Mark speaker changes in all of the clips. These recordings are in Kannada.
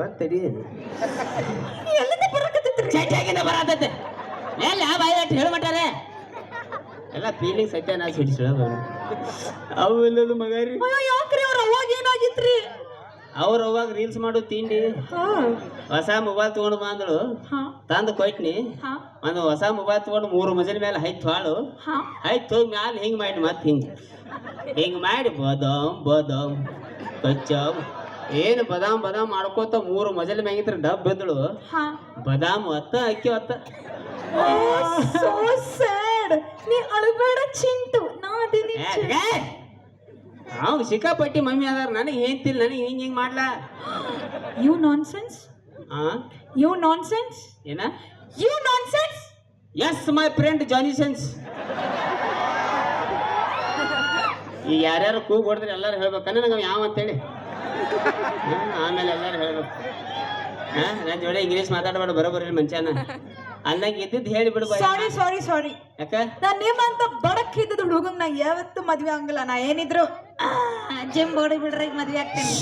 Speaker 1: ಬರ್ತಡಿ
Speaker 2: ಎಲ್ಲಿಂದ ಬರಕತ್ತೈತ್ರಿ
Speaker 1: ಚಟಿಯಾಗಿಂದ ಬರತೈತೆ ಎಲ್ಲ ಬಾಯಿ ಅಟ್ ಹೇಳ್ಮಟ್ಟಾರೆ ಎಲ್ಲ ಫೀಲಿಂಗ್ ಸತ್ಯ ನಾ ಸಿಡಿಸ್ಕೊಳ್ಳೋದು ಅವು ಇಲ್ಲದ ಮಗ ರೀ
Speaker 2: ಯಾಕ್ರಿ ಅವ್ರ ಅವಾಗ ಏನಾಗಿತ್ರಿ?
Speaker 1: ಅವ್ರು ಅವಾಗ ರೀಲ್ಸ್ ಮಾಡು ತಿಂಡಿ. ಹೊಸ ಮೊಬೈಲ್ ತಗೊಂಡ್ ಬಂದಳು ತಂದು ಕೊಟ್ನಿ. ಒಂದು ಹೊಸ ಮೊಬೈಲ್ ತಗೊಂಡು ಮೂರು ಮಜಲ್ ಮೇಲೆ ಹೈತ್ ಹಾಳು.
Speaker 2: ಹಾ.
Speaker 1: ಆಯ್ತು ಹೋಗಿ ಮ್ಯಾಲ ಹಿಂಗೆ ಮಾಡಿ ಮತ್ತೆ ಹಿಂಗೆ. ಹಿಂಗೆ ಮಾಡಿ ಬದಾಮ್ ಬದಾಮ್ ಕಚ್ಚಾವ್ ಏನು ಬದಾಮ್ ಬದಾಮ್ ಮಾಡ್ಕೋತ ಮೂರು ಮಜಲ್ ಮ್ಯಾಗಿತ್ರ ಡಬ್ ಬಿದ್ದಳು.
Speaker 2: ಹಾ.
Speaker 1: ಬದಾಮ್ ಒತ್ತ ಅಕ್ಕಿ ಒತ್ತ.
Speaker 2: ಸೋ ಸ್ಯಾಡ್ ನೀ ಅಳಬೇಡ ಚಿಂಟು. ನಾ ಅದೀನಿ
Speaker 1: ಅವ್ನು ಸಿಕ್ಕಾಪಟ್ಟಿ ಮಮ್ಮಿ ಅದಾರ. ನನಗೆ ಹೇಳ್ತಿಲ್ಲ ನನಗೆ ಹಿಂಗೆ ಹಿಂಗೆ ಮಾಡ್ಲಾ.
Speaker 2: ಯು ನಾನ್ಸೆನ್ಸ್
Speaker 1: ಆ?
Speaker 2: ಯು ನಾನ್ಸೆನ್ಸ್
Speaker 1: ಏನ?
Speaker 2: You nonsense
Speaker 1: is my friend Johnny sense ಈಗ ಯಾರ್ಯಾರು ಕೂಗ್ ಹೊಡೆದ್ರೆ ಎಲ್ಲರೂ ಹೇಳ್ಬೇಕಂದ್ರೆ ನಂಗೆ ಯಾವ ಅಂತೇಳಿ. ಆಮೇಲೆ ಎಲ್ಲರೂ ಹೇಳ್ಬೇಕು. ಹಾ ನನ್ನ ಜೋಡಿ ಇಂಗ್ಲೀಷ್ ಮಾತಾಡಬೇಡ ಬರೋಬರಿ ಮಂಚಾನ. ಅಲ್ಲಾಗ ಇದ್ದಿದ್ದು ಹೇಳಿಬಿಡು
Speaker 2: ಸಾರಿ ಸಾರಿ ಸಾರಿ
Speaker 1: ಯಾಕ?
Speaker 2: ನಾ ನಿಮ್ಮಂತ ಬಡಕ್ ಇದ್ದದ ಹುಡುಗಂಗ್ ನಾ ಯಾವತ್ತು ಮದ್ವೆ ಆಗಲ್ಲ ನಾ ಏನಿದ್ರು ಜಿಮ್ ಬಾಡಿ ಬಿಡ್ರಿ ಮದ್ವೆ ಆಗ್ತೇನೆ.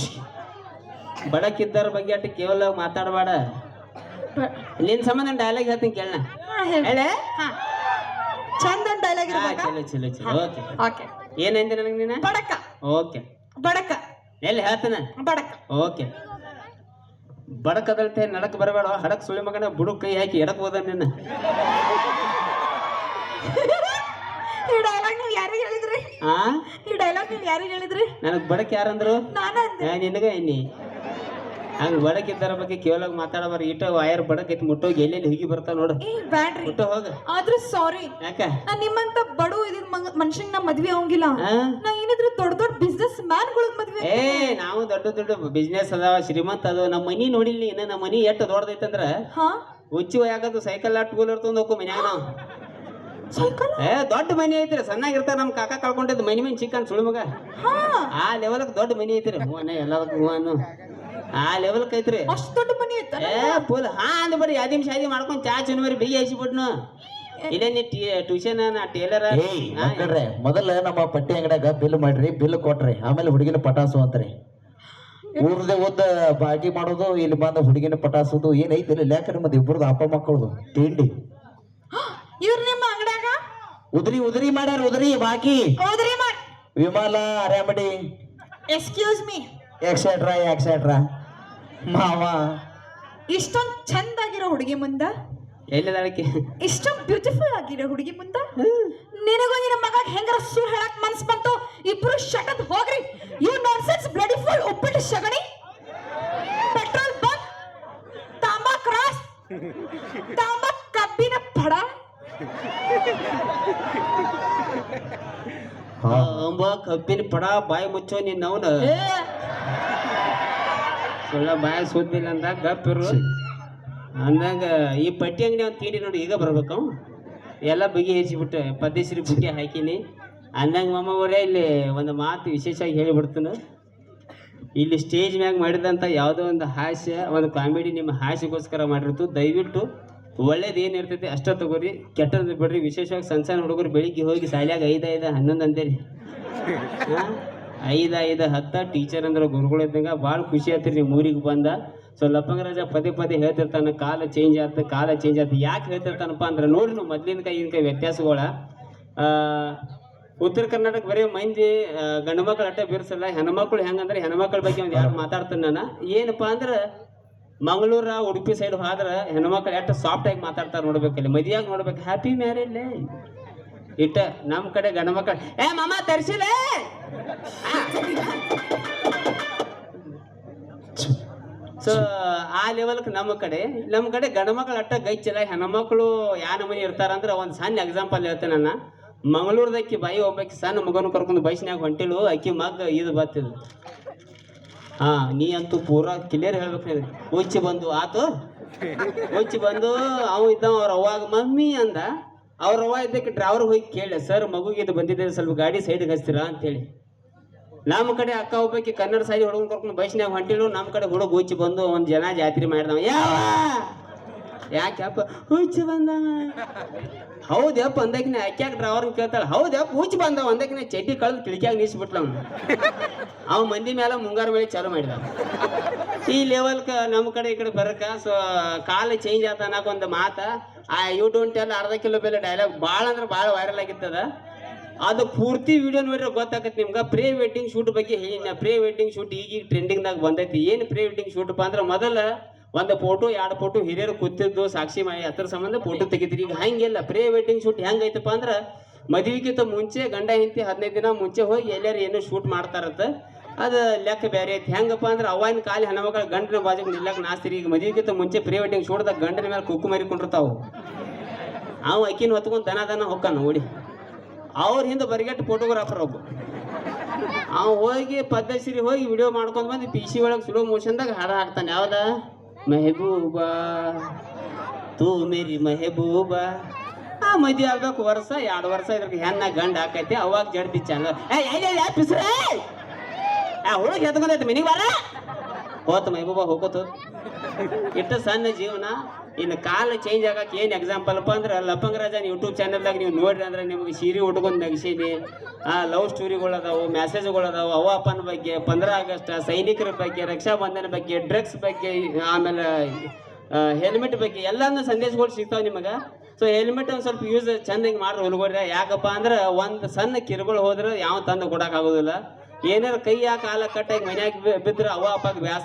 Speaker 1: ಬಡಕಿದ್ದರ ಬಗ್ಗೆ ಅಟ್ಟು ಕೇವಲ ಮಾತಾಡಬೇಡ. ನಿನ್ನ ಸಂಬಂಧ ಡೈಲಾಗ್ ಹೇಳ್ತೀನಿ ಕೇಳಣ.
Speaker 2: ಹೇಳ.
Speaker 1: ಹೇಳು.
Speaker 2: ಹೇಳೆ. ಚಂದ ಡೈಲಾಗ್
Speaker 1: ಚಲೋ ಚಲೋ ಚಲೋ. ಓಕೆ
Speaker 2: ಓಕೆ
Speaker 1: ಏನಂದೆ ನನಗೆ ನೀನು?
Speaker 2: ಬಡಕ.
Speaker 1: ಓಕೆ
Speaker 2: ಬಡಕ.
Speaker 1: ಎಲ್ಲಿ ಹೇಳ್ತಾನ?
Speaker 2: ಬಡಕ.
Speaker 1: ಓಕೆ. ಬಡಕದಲ್ತೆ ನಡಕ್ ಬರಬೇಡ. ಹಡಕ್ ಸುಳಿ ಮಗನ ಬುಡ ಕೈ ಹಾಕಿ ಎಡಕ್ ಹೋದ ನಿನ್ನ.
Speaker 2: ಈ ಡೈಲಾಗ್ ನೀವು ಯಾರಿಗೆ ಹೇಳಿದ್ರಿ?
Speaker 1: ಆ?
Speaker 2: ಈ ಡೈಲಾಗ್ ನೀವು ಯಾರಿಗೆ ಹೇಳಿದ್ರಿ?
Speaker 1: ನನಗ್ ಬಡಕ್ ಯಾರಂದ್ರು?
Speaker 2: ನಾನು
Speaker 1: ನಿನಗ ಎನ್ನಿ ಹಂಗ ಬಡಕ್ ಇದ್ದಾರ ಬಗ್ಗೆ ಕೇವಲ ಮಾತಾಡಬಾರ ಇಟ್ಟ ವಾಯರ್ ಬಡಕೈತಿ ಮುಟ್ಟೋಗಿ ಎಲ್ಲೆಲ್ಲಿ ಹೋಗಿ ಬರ್ತಾವ ನೋಡು.
Speaker 2: ಏ ಬ್ಯಾಡ್ರಿ.
Speaker 1: ಮುಟ್ಟೋ ಹೋಗ.
Speaker 2: ಆದ್ರೆ ಸಾರಿ
Speaker 1: ಯಾಕ?
Speaker 2: ನಾ ನಿಮ್ಮಂತ ಬಡು ಇದ್ ಮನುಷ್ಯಂಗ್ ನಾ ಮದ್ವೆ ಆಗಂಗಿಲ್ಲ
Speaker 1: ಆ?
Speaker 2: ನಾ ಏನಿದ್ರು ದೊಡ್ಡ ದೊಡ್ಡ ಬಿಸ್ನೆಸ್ ಮ್ಯಾನ್ಗಳಿಗೆ ಮದ್ವೆ
Speaker 1: ಏ ನಾವು ದೊಡ್ಡ ದೊಡ್ಡ ಬಿಸ್ನೆಸ್ ಅದಾವ ಶ್ರೀಮಂತ ಅದು ನಮ್ಮ ಮನಿ ನೋಡಿಲ್ಲ ಇನ್ನ ನಮ್ಮ ಮನಿ ಎಷ್ಟು ದೊಡ್ಡದೈತಂದ್ರ?
Speaker 2: ಹಾ?
Speaker 1: ಹುಚ್ಚು ಯಾಕದು ಸೈಕಲ್ ಆಟ ಟೂಲ್ ತೊಗೊಂಡು ಹೋಗು ಮನ್ಯಾಗ ನಾವು.
Speaker 2: ಸೈಕಲ್
Speaker 1: ಏ ದೊಡ್ಡ ಮನಿ ಐತ್ರಿ ಸಣ್ಣಾಗಿರ್ತಾರ ನಮ್ಮ ಕಾಕ ಕಳ್ಕೊಂಡಿದ್ದು ಮನಿ ಮನಿ ಚಿಕ್ಕನ್ ಸುಳ್ಳು ಮಗ.
Speaker 2: ಹಾ.
Speaker 1: ಆ ಲೆವೆಲ್ ದೊಡ್ಡ ಮನಿ ಐತ್ರಿ ಹೂವನ್ನ ಎಲ್ಲದಕ್ಕೂ ಹ್ಞೂ ಅನ್ನು ಆ ಲೆವೆಲ್ ಕೈತ್ರಿ
Speaker 2: ಅಷ್ಟು ದೊಡ್ಡ ಮನಿ ಐತ
Speaker 1: ಏ ಫುಲ್ ಹಾ ಅಂದ್ ಬರೀ ಯಾದಿಮ್ ಶಾದಿ ಮಾಡ್ಕೊಂಡ್ ಚಾ ಚುನ್ವರಿ ಬಿಗಿ ಹಚ್ಚಿಬಿಟ್ನು ಇಲ್ಲೇ ನೀ ಟ್ಯೂಷನ್ ನಾ ಟೇಲರ್
Speaker 3: ಏಯ್ ಮಕ್ಕಳ್ರೆ ಮೊದಲ ನಮ್ಮ ಪಟ್ಟಿ ಅಂಗಡ್ಯಾಗ ಬಿಲ್ ಮಾಡ್ರಿ ಬಿಲ್ ಕೊಟ್ರಿ ಆಮೇಲೆ ಹುಡುಗಿನ ಪಟಾಸು ಅಂತ್ರಿ. ಊರ್ದೆ ಓದ ಪಾರ್ಟಿ ಮಾಡೋದು ಇಲ್ಲಿ ಬಂದ ಹುಡುಗಿನ ಪಟಾಸೋದು ಏನೈತಿ ಇಲ್ಲ ಯಾಕೆ ನಿಮ್ಮದು ಇಬ್ಬರದು ಅಪ್ಪ ಮಕ್ಕಳದು ತಿಂಡಿ.
Speaker 2: ಇವ್ರು ನಿಮ್ಮ ಅಂಗಡ್ಯಾಗ?
Speaker 3: ಉದ್ರಿ ಉದ್ರಿ ಮಾಡ್ಯಾರ ಉದ್ರಿ ಬಾಕಿ.
Speaker 2: ಹೋದ್ರಿ ಮಾಡ್
Speaker 3: ವಿಮಾಲ ಅರ್ಯಾಮಡಿ
Speaker 2: ಎಕ್ಸ್ಕ್ಯೂಸ್ ಮೀ
Speaker 3: ಎಕ್ಸೆಟ್ರಾ ಎಕ್ಸೆಟ್ರಾ ಮಾವ.
Speaker 2: ಇಷ್ಟೊಂದ್ ಚಂದ ಆಗಿರೋ ಹುಡುಗಿ ಮುಂದ?
Speaker 1: ಎಲ್ಲಿದಾಳಕ್ಕೆ
Speaker 2: ಇಷ್ಟೊಂದ್ ಬ್ಯೂಟಿಫುಲ್ ಆಗಿರೋ ಹುಡುಗಿ ಮುಂದ? ನಿನಗೂ ನಿನ್ನ ಮಗ ಹೆಂಗರ ಸುಳ್ಳು ಹೇಳಕ್ ಮನ್ಸ್ ಬಂತು? ಇಬ್ರು ಶಟದ್ ಹೋಗ್ರಿ. ಯು ನಾನ್ಸೆನ್ಸ್ ಬ್ಲಡಿ ಫುಲ್ ಉಪ್ಪಿಟ್ಟು ಶಗಣಿ. Petrol bunk Tamba cross Tamba ಕಬ್ಬಿನ ಪಡ.
Speaker 1: ಅಂಬ ಕಬ್ಬಿನ ಪಡ ಬಾಯಿ ಮುಚ್ಚೋ ನಿನ್ನ ಅವನ
Speaker 2: ಏ,
Speaker 1: ಸುಳ್ಳ ಬಾಯ ಸುದ್ದಿಲ್ಲ ಅಂದ ಗಪ್ಪಿರು ಅಂದಾಗ ಈ ಪಟ್ಟಿ ಅಂಗಡಿ ಒಂದು ತೀಡಿ ನೋಡಿ ಈಗ ಬರ್ಬೇಕು. ಎಲ್ಲ ಬುಗಿ ಎಚ್ಬಿಟ್ಟು ಪದ್ಯಶ್ರೀ ಬುಗ್ಗೆ ಹಾಕಿನಿ. ಅಂದಂಗೆ ಮಮ್ಮ ಅವರೇ ಇಲ್ಲಿ ಒಂದು ಮಾತು ವಿಶೇಷವಾಗಿ ಹೇಳಿಬಿಡ್ತೀನಿ. ಇಲ್ಲಿ ಸ್ಟೇಜ್ ಮ್ಯಾಗ ಮಾಡಿದಂಥ ಯಾವುದೋ ಒಂದು ಹಾಸ್ಯ ಒಂದು ಕಾಮಿಡಿ ನಿಮ್ಮ ಹಾಸ್ಯಗೋಸ್ಕರ ಮಾಡಿರ್ತು. ದಯವಿಟ್ಟು ಒಳ್ಳೇದು ಏನು ಇರ್ತೈತಿ ಅಷ್ಟ ತಗೋರಿ. ಕೆಟ್ಟದ್ದು ಬಿಡ್ರಿ. ವಿಶೇಷವಾಗಿ ಸಣ್ಣ ಸಣ್ಣ ಹುಡುಗರು ಬೆಳಿಗ್ಗೆ ಹೋಗಿ ಶಾಲ್ಯಾಗ ಐದು ಐದು ಹನ್ನೊಂದು ಅಂತೇಳಿ ಹಾಂ? ಐದು ಐದು ಹತ್ತ ಟೀಚರ್ ಅಂದ್ರೆ ಗುರುಗಳು ಇದ್ದಂಗೆ ಭಾಳ ಖುಷಿ ಆಯ್ತು ರೀ ಊರಿಗೆ ಬಂದ. ಸೊ ಲಪ್ಪಂಗರಾಜ ಪದೇ ಪದೇ ಹೇಳ್ತಿರ್ತಾನೆ, ಕಾಲ ಚೇಂಜ್ ಆಯ್ತು ಕಾಲ ಚೇಂಜ್ ಆಯ್ತು ಯಾಕೆ ಹೇಳ್ತಿರ್ತಾನಪ್ಪ ಅಂದ್ರೆ ನೋಡ್ರಿ ನಾವು ಮೊದ್ಲಿನ ಕೈ ಕೈ ವ್ಯತ್ಯಾಸಗಳ. ಉತ್ತರ ಕರ್ನಾಟಕ ಬರೀ ಮಂದಿ ಗಂಡು ಮಕ್ಳು ಅಟ್ಟ ಬಿರ್ಸಲ್ಲ. ಹೆಣ್ಮಕ್ಳು ಹೆಂಗಂದ್ರೆ ಹೆಣ್ಮಕ್ಳ ಬಗ್ಗೆ ಒಂದು ಯಾರು ಮಾತಾಡ್ತಾನೆ ನಾನು. ಏನಪ್ಪ ಅಂದ್ರೆ ಮಂಗಳೂರ, ಉಡುಪಿ ಸೈಡ್ ಹೋದ್ರೆ ಹೆಣ್ಮಕ್ಳು ಎಷ್ಟು ಸಾಫ್ಟ್ ಆಗಿ ಮಾತಾಡ್ತಾರೆ ನೋಡ್ಬೇಕಲ್ಲಿ. ಮದುವೆಯಾಗಿ ನೋಡ್ಬೇಕು. ಹ್ಯಾಪಿ ಮ್ಯಾರೇಜ್ ಇಟ್ಟ ನಮ್ಮ ಕಡೆ ಗಂಡ ಮಕ್ಕಳು ಏ ಮಾಮ ತರಿಸಿಲ್ಲ ಸೊ ಆ ಲೆವೆಲ್ಗೆ ನಮ್ಮ ಕಡೆ ನಮ್ಮ ಕಡೆ ಗಂಡ ಮಕ್ಕಳು ಅಟ್ಟ ಗೈಚಿಲ್ಲ ಹೆಣ್ಮಕ್ಳು ಯಾ ನಮೂನಿ ಇರ್ತಾರ ಅಂದ್ರೆ ಒಂದು ಸಣ್ಣ ಎಕ್ಸಾಂಪಲ್ ಹೇಳ್ತೇನೆ ನಾನು ಮಂಗಳೂರ್ದಕ್ಕಿ ಬಾಯಿ ಒಬ್ಬಾಕಿ ಸಣ್ಣ ಮಗನ ಕರ್ಕೊಂಡು ಬೈಸ್ನ್ಯಾಗ ಹೊಂಟಿಲು, ಅಕ್ಕಿ ಮಗ ಇದು ಬರ್ತಿದ್ರು ಹಾ, ನೀ ಅಂತೂ ಪೂರ ಕ್ಲಿಯರ್ ಹೇಳ್ಬೇಕು ಉಚ್ಚಿ ಬಂದು, ಆತು? ಉಚ್ಚಿ ಬಂದು, ಅವ ಇದ್ದ ಅವ್ರ ಅವಾಗ ಮಮ್ಮಿ ಅಂದ. ಅವ್ರ ಅವ್ವ ಇದ್ದಕ್ಕೆ ಡ್ರೈವರ್ ಹೋಗಿ ಕೇಳಿ, ಸರ್, ಮಗುಗೆ ಇದು ಬಂದಿದೆ, ಸ್ವಲ್ಪ ಗಾಡಿ ಸೈಡ್ಗೆ ಹಚ್ತೀರಾ? ಅಂತೇಳಿ. ನಮ್ಮ ಕಡೆ ಅಕ್ಕ ಒಬ್ಬಕ್ಕೆ ಕನ್ನಡ ಸಾಯಿ ಹುಡುಗನ್ ಕರ್ಕೊಂಡು ಬೈಸ್ನಾಗ ಹೊಂಟಿಳು ನಮ್ಮ ಕಡೆ ಹುಡುಗ ಹುಚ್ಚಿ ಬಂದು ಒಂದು ಜನ ಜಾತ್ರೆ ಮಾಡಿದವ. ಯಾವ ಯಾಕಪ್ಪ ಹುಚ್ಚಿ ಬಂದವ. ಹೌದಪ್ಪ ಅಂದಾಕಿನ ಯಾಕ್ಯಾಕ ಡ್ರೈವರ್ನ ಕೇಳ್ತಾಳೆ ಹೌದಪ್ಪ ಹುಚ್ಚಿ ಬಂದವ. ಒಂದಕ್ಕಿನ ಚಡ್ಡಿ ಕಳೆದು ಕಿಳಿಕ್ಯಾಗ ನಿಲ್ಸ್ಬಿಟ್ಲ ಅವ್ನು. ಅವ ಮಂದಿ ಮೇಲೆ ಮುಂಗಾರು ಬೆಳೆ ಚಾಲು ಮಾಡಿದ ಈ ಲೆವೆಲ್ಕ ನಮ್ಮ ಕಡೆ ಈ ಕಡೆ ಬರಕ, ಸೊ, ಕಾಲ ಚೇಂಜ್ ಆತ ಅನ್ನಕ ಒಂದು ಮಾತ. ಆ ಯು ಡೋಂಟ್ ಟೆಲ್ ಅರ್ಧ ಕಿಲೋ ಬೆಲೆ ಡೈಲಾಗ್ ಭಾಳ ಅಂದ್ರೆ ಭಾಳ ವೈರಲ್ ಆಗಿತ್ತದ. ಅದು ಪೂರ್ತಿ ವಿಡಿಯೋ ನೋಡಿದ್ರೆ ಗೊತ್ತಾಗತ್ತೆ ನಿಮ್ಗೆ. ಪ್ರೀ ವೆಡ್ಡಿಂಗ್ ಶೂಟ್ ಬಗ್ಗೆ ಹೇಳಿನ ಪ್ರೀ ವೆಡ್ಡಿಂಗ್ ಶೂಟ್ ಈಗ ಟ್ರೆಂಡಿಂಗ್ದಾಗ ಬಂದೈತಿ. ಏನು ಪ್ರೀ ವೆಡ್ಡಿಂಗ್ ಶೂಟಪ್ಪ ಅಂದ್ರೆ ಮೊದಲ ಒಂದು ಫೋಟೋ ಎರಡು ಫೋಟೋ ಹಿರಿಯರು ಕೂತಿದ್ದು, ಸಾಕ್ಷಿ ಮಾಡಿ ಅದ್ರ ಸಂಬಂಧ ಫೋಟೋ ತೆಗಿತೀರಿ. ಈಗ ಹಂಗಿಲ್ಲ ಪ್ರೀ ವೆಡ್ಡಿಂಗ್ ಶೂಟ್ ಹೆಂಗೈತಪ್ಪ ಅಂದ್ರೆ ಮದುವೆಗಿಂತ ಮುಂಚೆ ಗಂಡ ಹೆಂಡತಿ ಹದಿನೈದು ದಿನ ಮುಂಚೆ ಹೋಗಿ ಎಲ್ಲಾರು ಏನೋ ಶೂಟ್ ಮಾಡ್ತಾರತ್ತ. ಅದು ಲೆಕ್ಕ ಬೇರೆ ಐತಿ. ಹೆಂಗಪ್ಪ ಅಂದ್ರೆ ಅವಾಗಿನ ಕಾಲಿ ಹೆಣ್ಮಕ್ಳು ಗಂಡನ ಬಾಜುಗೆ ನಿಲ್ಲಕ್ಕೆ ನಾಸ್ತಿರಿ. ಈಗ ಮದುವೆಗಿಂತ ಮುಂಚೆ ಪ್ರೀ ವೆಡ್ಡಿಂಗ್ ಶೂಟ್ದಾಗ ಗಂಡನ ಮೇಲೆ ಕುಕ್ಕು ಮರಿಕೊಂಡಿರ್ತಾವು ಅವ ಅಕ್ಕಿನ ಹೊತ್ಕೊಂಡು ದನ ದನ ಹೊಕ್ಕಾನ ಓಡಿ ಅವ್ರ ಹಿಂದೆ ಬರಿಗೆಟ್ಟು ಫೋಟೋಗ್ರಾಫರ್ ಒಬ್ಬ. ಅವ ಹೋಗಿ ಪದ್ಮಶ್ರೀ ಹೋಗಿ ವಿಡಿಯೋ ಮಾಡ್ಕೊಂಡು ಬಂದು ಪಿ ಸಿ ಒಳಗೆ ಸ್ಲೋ ಮೋಷನ್ದಾಗ ಹಾಡ ಹಾಕ್ತಾನೆ. ಯಾವ್ದ? ಮೆಹಬೂಬಾ. ತೂ ಮೇರಿ ಮೆಹಬೂಬಾ. ಆ ಮದಿ ಆಗ್ಬೇಕು ವರ್ಷ, ಎರಡು ವರ್ಷ ಇದ್ರಿಗೆ ಹೆಣ್ಣ ಗಂಡ ಹಾಕೈತಿ ಅವಾಗ ಜಡ್ತಿ ಚಂದ ಆ ಹುಡುಗ ಎತ್ಕೊಂಡೈತಿ ಮಿನಿಗೆ ಬಾರ ಹೋತ ಮೆಹಬೂಬಾ ಹೋಗೋತು ಇಟ್ಟ ಸಣ್ಣ ಜೀವನ, ಇನ್ನು ಕಾಲ ಚೇಂಜ್ ಆಗಕ್ಕೆ ಏನು ಎಕ್ಸಾಂಪಲ್ ಅಪ್ಪ ಅಂದ್ರೆ ಲಪಂಗ ರಾಜನ್ ಯೂಟ್ಯೂಬ್ ಚಾನಲ್ದಾಗ ನೀವು ನೋಡ್ರಿ ಅಂದ್ರೆ ನಿಮಗೆ ಸೀರೆ ಉಟ್ಕೊಂಡು ನಗಿಸೀನಿ. ಆ ಲವ್ ಸ್ಟೋರಿಗಳು ಅದಾವು ಮೆಸೇಜ್ಗಳು ಅದಾವು, ಅವ್ವ ಅಪ್ಪನ ಬಗ್ಗೆ, ಪಂದ್ರ ಆಗಸ್ಟ್, ಸೈನಿಕರ ಬಗ್ಗೆ, ರಕ್ಷಾಬಂಧನ ಬಗ್ಗೆ ಡ್ರಗ್ಸ್ ಬಗ್ಗೆ, ಆಮೇಲೆ ಹೆಲ್ಮೆಟ್ ಬಗ್ಗೆ, ಎಲ್ಲಾನು ಸಂದೇಶಗಳು ಸಿಗ್ತಾವೆ ನಿಮಗೆ. ಸೊ ಹೆಲ್ಮೆಟ್ ಒಂದು ಸ್ವಲ್ಪ ಯೂಸ್ ಚಂದಂಗೆ ಮಾಡ್ರಿ ಹುಲ್ಗೋಡ್ರಿ ಯಾಕಪ್ಪ ಅಂದ್ರೆ ಒಂದು ಸಣ್ಣ ಕಿರುಗಳು ಹೋದ್ರೆ ಯಾವ ತಂದು ಕೊಡೋಕ್ಕಾಗೋದಿಲ್ಲ ಏನಾರ ಕೈ ಕಾಲ ಕಟ್ಟಾಗಿ ಮನ್ಯಾಗ ಬಿದ್ರೆ ಅವ್ವ ಅಪ್ಪಗೆ ಬ್ಯಾಸ